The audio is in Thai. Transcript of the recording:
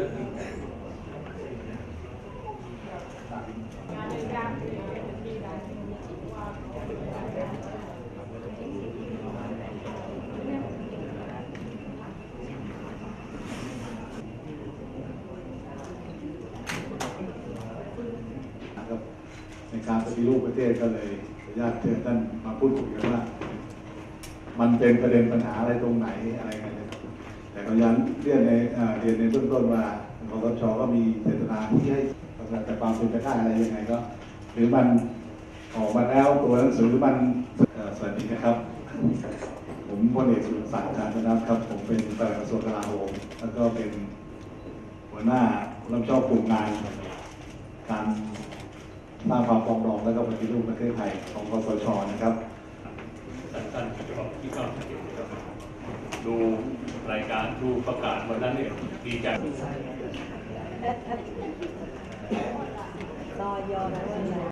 ในการปฏิรูปประเทศก็เลยญาติเชิญท่านมาพูดคุยกันว่า มันเป็นประเด็นปัญหาอะไรตรงไหนอะไรกัน แต่ก็ยันเรียนในเอ่อเรียนในเบื้องต้นว่าคอสชก็มีเจตนาที่ให้แต่ความเป็นไปได้อะไรยังไงก็ หรือมันออกมาแล้วตัวหนังสือมันเอ่อสวัสดีนะครับ ผมพลเอกสุรศักดิ์การชนะครับ ผมเป็นปลัดกระทรวงกลาโหมแล้วก็เป็นหัวหน้ารับผิดชอบกลุ่มงานการสร้างความปรองดองและก็ปฏิรูปประเทศไทยของคอสชนะครับสั้นๆฉบับที่เข้าชัดเจนนะค รายการดูประกาศวันนั้นเนี่ยดีใจรอยอแล้วอะ